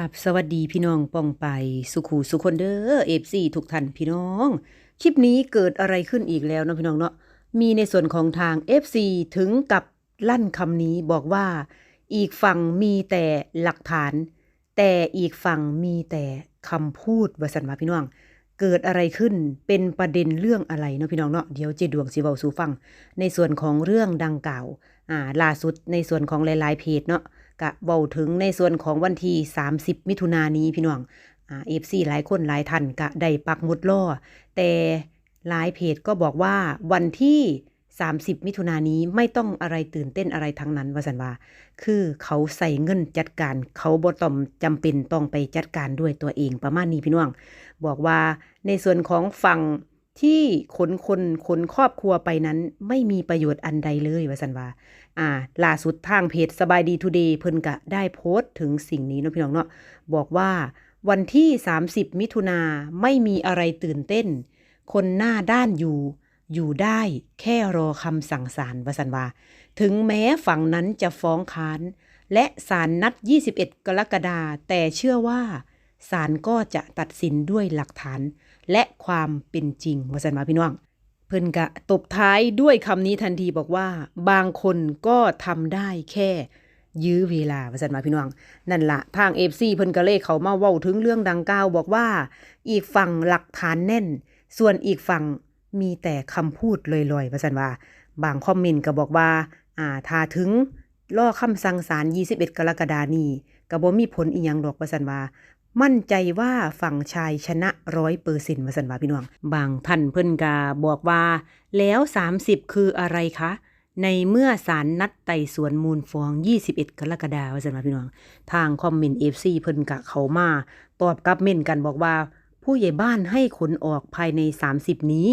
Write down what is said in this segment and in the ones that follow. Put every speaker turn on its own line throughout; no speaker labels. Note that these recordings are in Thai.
กับสวัสดีพี่น้องปองไปสุขูสุคนเด้อเอฟซีทุกท่านพี่น้อง คลิปนี้เกิดอะไรขึ้นอีกแล้วเนาะพี่น้องเนาะมีในส่วนของทาง FC ถึงกับลั่นคำนี้บอกว่า อีกฝั่งมีแต่หลักฐาน แต่อีกฝั่งมีแต่คำพูดวสันวาพี่น้อง เกิดอะไรขึ้นเป็นประเด็นเรื่องอะไรเนาะพี่น้องเนาะเดี๋ยวเจดวงสิเว้าสูฟัง ในส่วนของเรื่องดังกล่าวอ่าล่าสุดในส่วนของหลายๆเพจเนาะ กะเบาถึงในส่วนของวันที่ 30 มิถุนายนนี้พี่น้องอ่าเอฟซีหลายคนหลายท่านกะได้ปักหมุดล่อ แต่หลายเพจก็บอกว่าวันที่ 30 มิถุนายนนี้ไม่ต้องอะไรตื่นเต้นอะไรทั้งนั้นว่าสันว่า คือเขาใส่เงินจัดการ เขาบ่ต้องจำเป็นต้องไปจัดการด้วยตัวเองประมาณนี้พี่น้อง บอกว่าในส่วนของฝั่ง ที่ขนคนขนครอบครัวไปนั้นไม่มีประโยชน์อันใดเลยว่าสันว่า อ่า ล่าสุดทางเพจสบายดีทูเดย์เพิ่นก็ได้โพสต์ถึงสิ่งนี้นะพี่น้องเนาะบอกว่าวันที่ 30 มิถุนาไม่มีอะไรตื่นเต้น คนหน้าด้านอยู่ อยู่ได้แค่รอคำสั่งศาลวสันวา ถึงแม้ฝั่งนั้นจะฟ้องค้าน และศาลนัด 21 กรกฎาแต่เชื่อว่าศาลก็จะตัดสินด้วยหลักฐาน และความเป็นจริงวสันวาพี่น้อง เพิ่นกะตบท้ายด้วยคำนี้ทันทีบอกว่า บางคนก็ทำได้แค่ ยื้อเวลาว่าสันมาพี่น้อง นั่นละทางเอฟซีเพิ่นก็เลยเขามาเว้าถึงเรื่องดังกล่าวบอกว่า อีกฝั่งหลักฐานแน่น ส่วนอีกฝั่งมีแต่คำพูดลอยๆว่าสันว่า บางคอมเมนต์ก็บอกว่า อ่าถ้าถึงล่อคำสั่งศาล21 กรกฎานี้ก็บ่มีผลอีหยังดอกว่าสันว่า มั่นใจว่าฝั่งชายชนะร้อยเปอร์เซ็นต์มาสันว่าพี่น้อง บางท่านเพิ่นกาบอกว่า แล้ว 30 คืออะไรคะ ในเมื่อศาลนัดไต่สวนมูลฟ้อง 21 กรกฎาคมว่าสันว่าพี่น้อง ทางคอมเมนต์ FC เพิ่นกะเขามา ตอบกลับเม่นกันบอกว่า ผู้ใหญ่บ้านให้ขนออกภายใน 30 นี้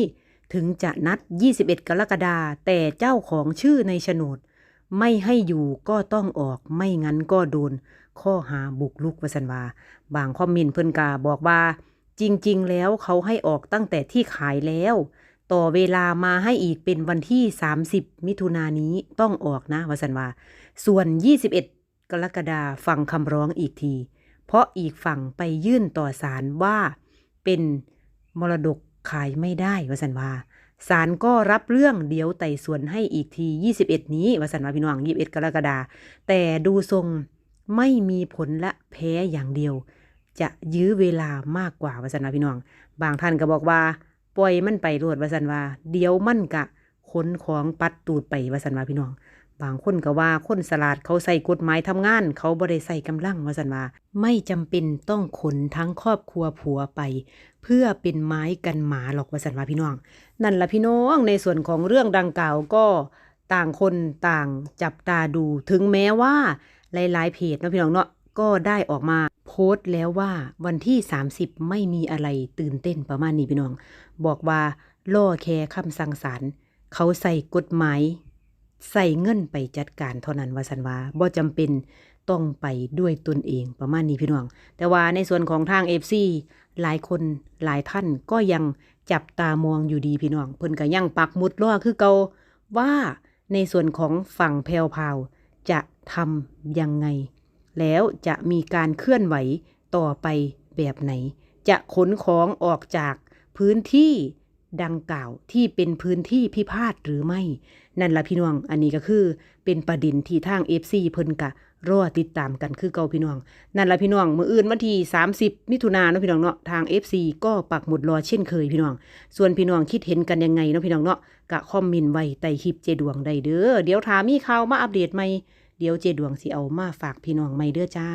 ถึงจะนัด 21 กรกฎาคมแต่เจ้าของชื่อในโฉนด ไม่ให้อยู่ก็ต้องออกไม่งั้นก็โดน ข้อหาบุกลุกวสันวา บางคอมเมนต์เพิ่นกาบอกว่า จริง ๆ แล้วเขาให้ออกตั้งแต่ที่ขายแล้ว ต่อเวลามาให้อีกเป็นวันที่ 30 มิถุนายนนี้ต้องออกนะวสันวา ส่วน 21 กรกฎาคมฟังคำร้องอีกที เพราะอีกฝั่งไปยื่นต่อศาลว่าเป็นมรดกขายไม่ได้วสันวา ศาลก็รับเรื่องเดี๋ยวไต่สวนให้อีกที 21 นี้วสันวาพี่น้อง21 กรกฎาคมแต่ดูทรงไม่มีผลละแพ้อย่างเดียว จะยื้อเวลามากกว่าวสันวาพี่น้อง บางท่านก็บอกว่า ปล่อยมันไปรวดวสันวาเดี๋ยวมันกะขนของปัดตูดไปวสันวาพี่น้อง บางคนก็ว่าคนสลาดเขาใส่กฎหมายทำงาน เขาบ่ได้ใส่กำลังวสันวาไม่จำเป็นต้องขนทั้งครอบครัวผัวไป เพื่อเป็นไม้กันหมาหรอกวสันวาพี่น้อง นั่นละพี่น้องในส่วนของเรื่องดังกล่าวก็ต่างคนต่างจับตาดูถึงแม้ว่าหลายๆเพจนะพี่น้องเนาะก็ได้ออกมาโพสต์แล้วว่าวันที่ 30 ไม่มีอะไรตื่นเต้นประมาณนี้พี่น้อง บอกว่าล่อแค่คำสั่งศาลเขาใส่กฎหมาย ใส่เงินไปจัดการเท่านั้นว่าสันว่าบ่จำเป็นต้องไปด้วยตนเองประมาณนี้พี่น้อง แต่ว่าในส่วนของทาง FC หลายคนหลายท่านก็ยังจับตามองอยู่ดีพี่น้อง เพิ่นก็ยังปักมุดรอคือเกาว่าในส่วนของฝั่งแพรวพาวจะทำยังไง แล้วจะมีการเคลื่อนไหวต่อไปแบบไหน จะขนของออกจากพื้นที่ ดังกล่าวที่เป็นพื้นที่พิพาทหรือไม่ นั่นละพี่น้อง อันนี้ก็คือเป็นประเด็นที่ทาง FC เพิ่นกะรอติดตามกันคือเก่าพี่น้อง นั่นละพี่น้องมืออื่นวันที่ 30 มิถุนายนนะพี่น้องเนาะทาง FC ก็ปักหมุดรอเช่นเคยพี่น้อง ส่วนพี่น้องคิดเห็นกันยังไงเนาะพี่น้องเนาะกะคอมเมนต์ไว้ใต้คลิปเจดวงได้เด้อเดี๋ยวถามีข่าวมาอัปเดตใหม่เดี๋ยวเจดวงสิเอามาฝากพี่น้องไม่เด้อจ้า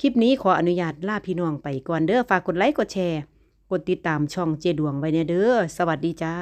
คลิปนี้ขออนุญาตลาพี่น้องไปก่อนเด้อฝากกดไลค์กดแชร์ กดติดตามช่องเจดวงไว้เนี่ยเด้อ สวัสดีจ้า